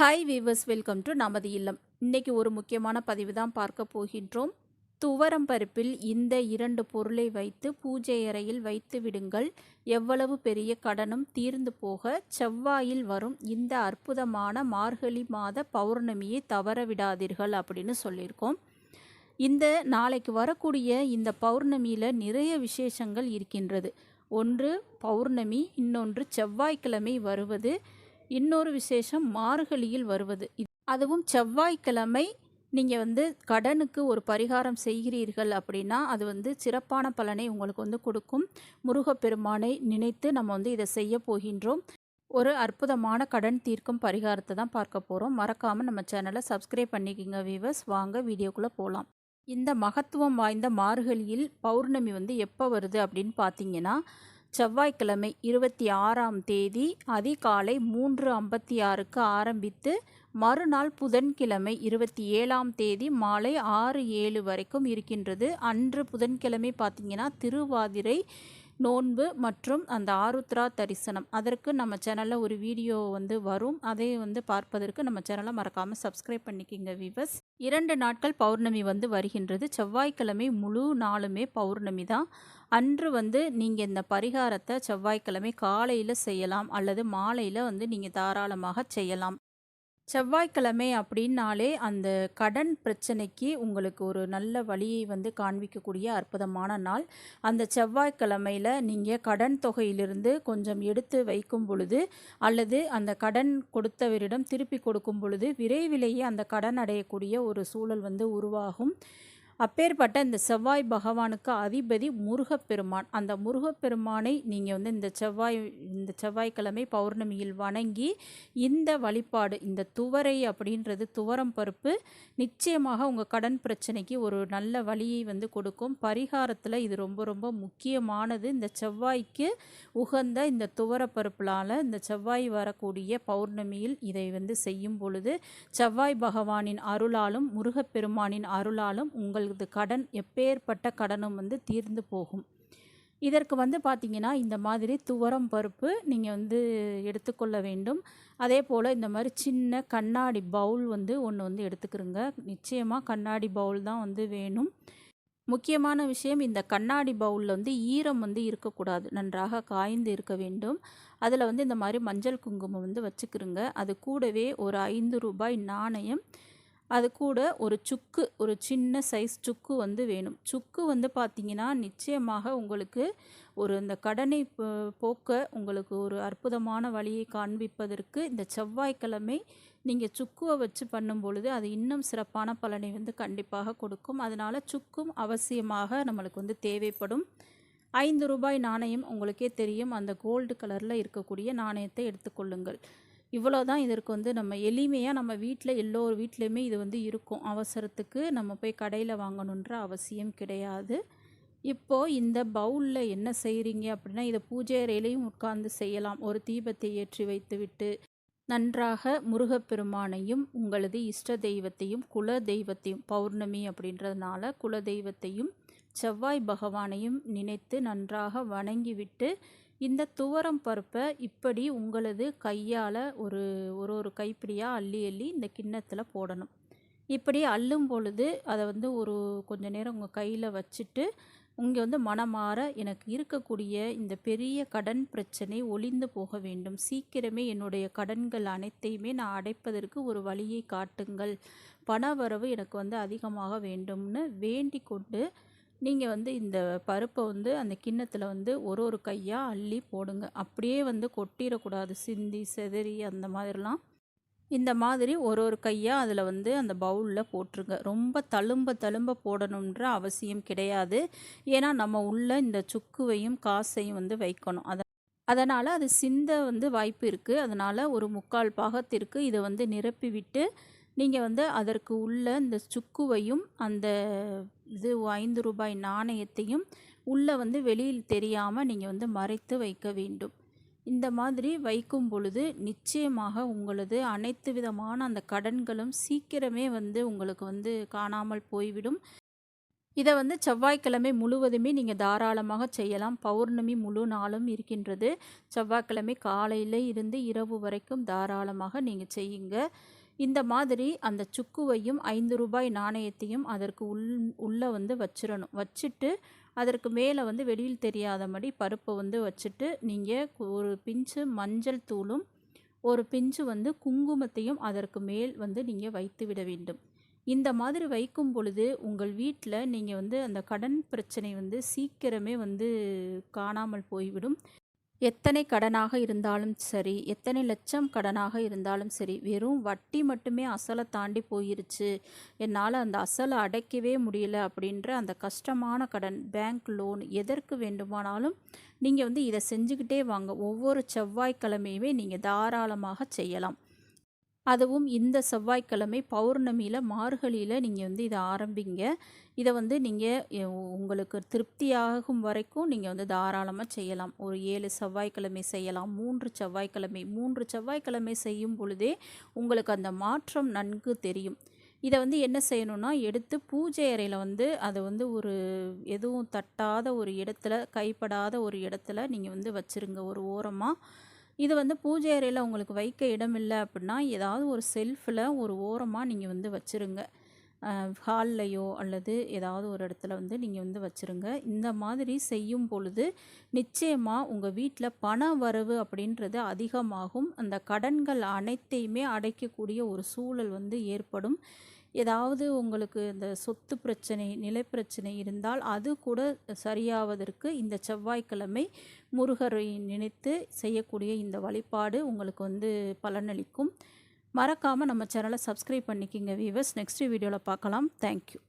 Hi viewers welcome to நமது இல்லம். இன்றைக்கி ஒரு முக்கியமான பதிவு தான் பார்க்க போகின்றோம். துவரம் பருப்பில் இந்த இரண்டு பொருளை வைத்து பூஜை அறையில் வைத்து விடுங்கள். எவ்வளவு பெரிய கடனும் தீர்ந்து போக செவ்வாயில் வரும் இந்த அற்புதமான மார்கழி மாத பௌர்ணமியை தவற விடாதீர்கள் அப்படின்னு சொல்லியிருக்கோம். இந்த நாளைக்கு வரக்கூடிய இந்த பௌர்ணமியில் நிறைய விசேஷங்கள் இருக்கின்றது. ஒன்று பௌர்ணமி இன்னொன்று செவ்வாய்க்கிழமை வருவது. இன்னொரு விசேஷம் மார்கழியில் வருவது. அதுவும் செவ்வாய்க்கிழமை நீங்கள் வந்து கடனுக்கு ஒரு பரிகாரம் செய்கிறீர்கள் அப்படின்னா அது வந்து சிறப்பான பலனை உங்களுக்கு வந்து கொடுக்கும். முருகப்பெருமானை நினைத்து நம்ம வந்து இதை செய்ய போகின்றோம். ஒரு அற்புதமான கடன் தீர்க்கும் பரிகாரத்தை தான் பார்க்க போகிறோம் மறக்காமல் நம்ம சேனலை சப்ஸ்கிரைப் பண்ணிக்கோங்க வீவர்ஸ் வாங்க வீடியோக்குள்ளே போகலாம் இந்த மகத்துவம் வாய்ந்த மார்கழியில் பௌர்ணமி வந்து எப்போ வருது அப்படின்னு பார்த்தீங்கன்னா செவ்வாய்க்கிழமை இருபத்தி ஆறாம் தேதி அதிகாலை மூன்று ஐம்பத்தி ஆறுக்கு ஆரம்பித்து மறுநாள் புதன்கிழமை இருபத்தி ஏழாம் தேதி மாலை ஆறு ஏழு வரைக்கும் இருக்கின்றது. அன்று புதன்கிழமை பார்த்தீங்கன்னா திருவாதிரை நோன்பு மற்றும் அந்த ஆருத்ரா தரிசனம். அதற்கு நம்ம சேனலில் ஒரு வீடியோ வந்து வரும். அதை வந்து பார்ப்பதற்கு நம்ம சேனலை மறக்காமல் சப்ஸ்கிரைப் பண்ணிக்கிங்க வீவர்ஸ் இரண்டு நாட்கள் பௌர்ணமி வந்து வருகின்றது. செவ்வாய்க்கிழமை முழு நாளுமே பௌர்ணமி தான். அன்று வந்து நீங்கள் இந்த பரிகாரத்தை செவ்வாய்க்கிழமை காலையில் செய்யலாம். அல்லது மாலையில் வந்து நீங்கள் தாராளமாக செய்யலாம். செவ்வாய்க்கிழமை அப்படின்னாலே அந்த கடன் பிரச்சனைக்கு உங்களுக்கு ஒரு நல்ல வழியை வந்து காண்பிக்கக்கூடிய அற்புதமான நாள். அந்த செவ்வாய்க்கிழமையில் நீங்கள் கடன் தொகையிலிருந்து கொஞ்சம் எடுத்து வைக்கும் பொழுது அல்லது அந்த கடன் கொடுத்தவரிடம் திருப்பி கொடுக்கும் பொழுது விரைவிலேயே அந்த கடன் அடையக்கூடிய ஒரு சூழல் வந்து உருவாகும். அப்பேற்பட்ட இந்த செவ்வாய் பகவானுக்கு அதிபதி முருகப்பெருமான். அந்த முருகப்பெருமானை நீங்கள் வந்து இந்த செவ்வாய் இந்த செவ்வாய்க்கிழமை பௌர்ணமியில் வணங்கி இந்த வழிபாடு இந்த துவரை அப்படின்றது துவரம் பருப்பு நிச்சயமாக உங்கள் கடன் பிரச்சனைக்கு ஒரு நல்ல வழியை வந்து கொடுக்கும். பரிகாரத்தில் இது ரொம்ப ரொம்ப முக்கியமானது. இந்த செவ்வாய்க்கு உகந்த இந்த துவர இந்த செவ்வாய் வரக்கூடிய பௌர்ணமியில் இதை வந்து செய்யும் பொழுது செவ்வாய் பகவானின் அருளாலும் முருகப்பெருமானின் அருளாலும் உங்கள் உங்களது கடன் எப்பேற்பட்ட கடனும் வந்து தீர்ந்து போகும். இதற்கு வந்து பார்த்திங்கன்னா இந்த மாதிரி துவரம் பருப்பு நீங்கள் வந்து எடுத்துக்கொள்ள வேண்டும். அதே போல் இந்த மாதிரி சின்ன கண்ணாடி பவுல் வந்து ஒன்று வந்து எடுத்துக்கிறோங்க. நிச்சயமாக கண்ணாடி பவுல் தான் வந்து வேணும். முக்கியமான விஷயம் இந்த கண்ணாடி பவுலில் வந்து ஈரம் வந்து இருக்கக்கூடாது. நன்றாக காய்ந்து இருக்க வேண்டும். அதில் வந்து இந்த மாதிரி மஞ்சள் குங்குமம் வந்து வச்சுக்கிறோங்க. அது கூடவே ஒரு ஐந்து ரூபாய் நாணயம் அது கூட ஒரு சுக்கு ஒரு சின்ன சைஸ் சுக்கு வந்து வேணும். சுக்கு வந்து பார்த்திங்கன்னா நிச்சயமாக உங்களுக்கு ஒரு இந்த கடனை போ- போக்க உங்களுக்கு ஒரு அற்புதமான வழியை காண்பிப்பதற்கு இந்த செவ்வாய்க்கிழமை நீங்கள் சுக்குவை வச்சு பண்ணும் பொழுது அது இன்னும் சிறப்பான பலனை வந்து கண்டிப்பாக கொடுக்கும். அதனால் சுக்கும் அவசியமாக நம்மளுக்கு வந்து தேவைப்படும். ஐந்து ரூபாய் நாணயம் உங்களுக்கே தெரியும். அந்த கோல்டு கலரில் இருக்கக்கூடிய நாணயத்தை எடுத்துக்கொள்ளுங்கள். இவ்வளோ தான் இதற்கு வந்து நம்ம எளிமையாக நம்ம வீட்டில் எல்லோர் வீட்லேயுமே இது வந்து இருக்கும். அவசரத்துக்கு நம்ம போய் கடையில் வாங்கணுன்ற அவசியம் கிடையாது. இப்போது இந்த பவுலில் என்ன செய்கிறீங்க அப்படின்னா இதை பூஜை அறையிலையும் உட்கார்ந்து செய்யலாம். ஒரு தீபத்தை ஏற்றி வைத்துவிட்டு நன்றாக முருகப்பெருமானையும் உங்களது இஷ்ட தெய்வத்தையும் குல தெய்வத்தையும் பௌர்ணமி அப்படின்றதுனால குல தெய்வத்தையும் செவ்வாய் பகவானையும் நினைத்து நன்றாக வணங்கிவிட்டு இந்த துவரம் பருப்பை இப்படி உங்களது கையால் ஒரு ஒரு ஒரு கைப்பிடியாக அள்ளி அள்ளி இந்த கிண்ணத்தில் போடணும். இப்படி அள்ளும் பொழுது அதை வந்து ஒரு கொஞ்ச நேரம் உங்கள் கையில் வச்சுட்டு இங்கே வந்து மனமாற எனக்கு இருக்கக்கூடிய இந்த பெரிய கடன் பிரச்சனை ஒளிந்து போக வேண்டும். சீக்கிரமே என்னுடைய கடன்கள் அனைத்தையுமே நான் அடைப்பதற்கு ஒரு வழியை காட்டுங்கள். பண வரவு எனக்கு வந்து அதிகமாக வேண்டும்னு வேண்டிக் கொண்டு நீங்கள் வந்து இந்த பருப்பை வந்து அந்த கிண்ணத்தில் வந்து ஒரு ஒரு கையாக அள்ளி போடுங்க. அப்படியே வந்து கொட்டிடக்கூடாது. சிந்தி செதறி அந்த மாதிரிலாம். இந்த மாதிரி ஒரு ஒரு கையாக அதில் வந்து அந்த பவுலில் போட்டுருங்க. ரொம்ப தழும்ப தழும்ப போடணுன்ற அவசியம் கிடையாது. ஏன்னா நம்ம உள்ள இந்த சுக்குவையும் காசையும் வந்து வைக்கணும். அத அதனால் அது சிந்த வந்து வாய்ப்பு இருக்குது அதனால் ஒரு முக்கால் பாகத்திற்கு இதை வந்து நிரப்பி விட்டு நீங்கள் வந்து அதற்கு உள்ள இந்த சுக்குவையும் அந்த இது ஐந்து ரூபாய் நாணயத்தையும் உள்ளே வந்து வெளியில் தெரியாமல் நீங்கள் வந்து மறைத்து வைக்க வேண்டும். இந்த மாதிரி வைக்கும் பொழுது நிச்சயமாக உங்களது அனைத்து விதமான அந்த கடன்களும் சீக்கிரமே வந்து உங்களுக்கு வந்து காணாமல் போய்விடும். இதை வந்து செவ்வாய்க்கிழமை முழுவதுமே நீங்கள் தாராளமாக செய்யலாம். பௌர்ணமி முழு நாளும் இருக்கின்றது. செவ்வாய்க்கிழமை காலையில் இருந்து இரவு வரைக்கும் தாராளமாக நீங்கள் செய்யுங்க. இந்த மாதிரி அந்த சுக்குவையும் ஐந்து ரூபாய் நாணயத்தையும் அதற்கு உள் உள்ளே வந்து வச்சிடணும் வச்சுட்டு அதற்கு மேலே வந்து வெளியில் தெரியாதபடி பருப்பை வந்து வச்சுட்டு நீங்கள் ஒரு பிஞ்சு மஞ்சள் தூளும் ஒரு பிஞ்சு வந்து குங்குமத்தையும் அதற்கு மேல் வந்து நீங்கள் வைத்து விட வேண்டும். இந்த மாதிரி வைக்கும் பொழுது உங்கள் வீட்டில் நீங்கள் வந்து அந்த கடன் பிரச்சனை வந்து சீக்கிரமே வந்து காணாமல் போய்விடும். எத்தனை கடனாக இருந்தாலும் சரி எத்தனை லட்சம் கடனாக இருந்தாலும் சரி வெறும் வட்டி மட்டுமே அசலை தாண்டி போயிருச்சு. என்னால் அந்த அசலை அடைக்கவே முடியல அப்படின்ற அந்த கஷ்டமான கடன் பேங்க் லோன் எதற்கு வேண்டுமானாலும் நீங்கள் வந்து இதை செஞ்சுக்கிட்டே வாங்க. ஒவ்வொரு செவ்வாய்க்கிழமையுமே நீங்கள் தாராளமாக செய்யலாம். அதுவும் இந்த செவ்வாய்க்கிழமை பௌர்ணமியில் மார்கழியில் நீங்கள் வந்து இதை ஆரம்பிங்க. இதை வந்து நீங்கள் உங்களுக்கு திருப்தியாகும் வரைக்கும் நீங்கள் வந்து தாராளமாக செய்யலாம். ஒரு ஏழு செவ்வாய்க்கிழமை செய்யலாம் மூன்று செவ்வாய்க்கிழமை. மூன்று செவ்வாய்க்கிழமை செய்யும் பொழுதே உங்களுக்கு அந்த மாற்றம் நன்கு தெரியும். இதை வந்து என்ன செய்யணும்னா எடுத்து பூஜை அறையில் வந்து அதை வந்து ஒரு எதுவும் தட்டாத ஒரு இடத்துல கைப்படாத ஒரு இடத்துல நீங்கள் வந்து வச்சுருங்க. ஒரு ஓரமாக இது வந்து பூஜை அறையில் உங்களுக்கு வைக்க இடம் இல்லை அப்படின்னா ஏதாவது ஒரு செல்ஃபில் ஒரு ஓரமாக நீங்கள் வந்து வச்சுருங்க. ஹால்லையோ அல்லது ஏதாவது ஒரு இடத்துல வந்து நீங்கள் வந்து வச்சுருங்க. இந்த மாதிரி செய்யும் பொழுது நிச்சயமாக உங்கள் வீட்டில் பண வரவு அப்படின்றது அதிகமாகும். அந்த கடன்கள் அனைத்தையுமே அடைக்கக்கூடிய ஒரு சூழல் வந்து ஏற்படும். ஏதாவது உங்களுக்கு இந்த சொத்து பிரச்சனை நிலை பிரச்சனை இருந்தால் அது கூட சரியாவதற்கு இந்த செவ்வாய்க்கிழமை முருகரை நினைத்து செய்யக்கூடிய இந்த வழிபாடு உங்களுக்கு வந்து பலனளிக்கும். மறக்காமல் நம்ம சேனலை சப்ஸ்கிரைப் பண்ணிக்கிங்க வீவர்ஸ் நெக்ஸ்ட் வீடியோவில் பார்க்கலாம். தேங்க்யூ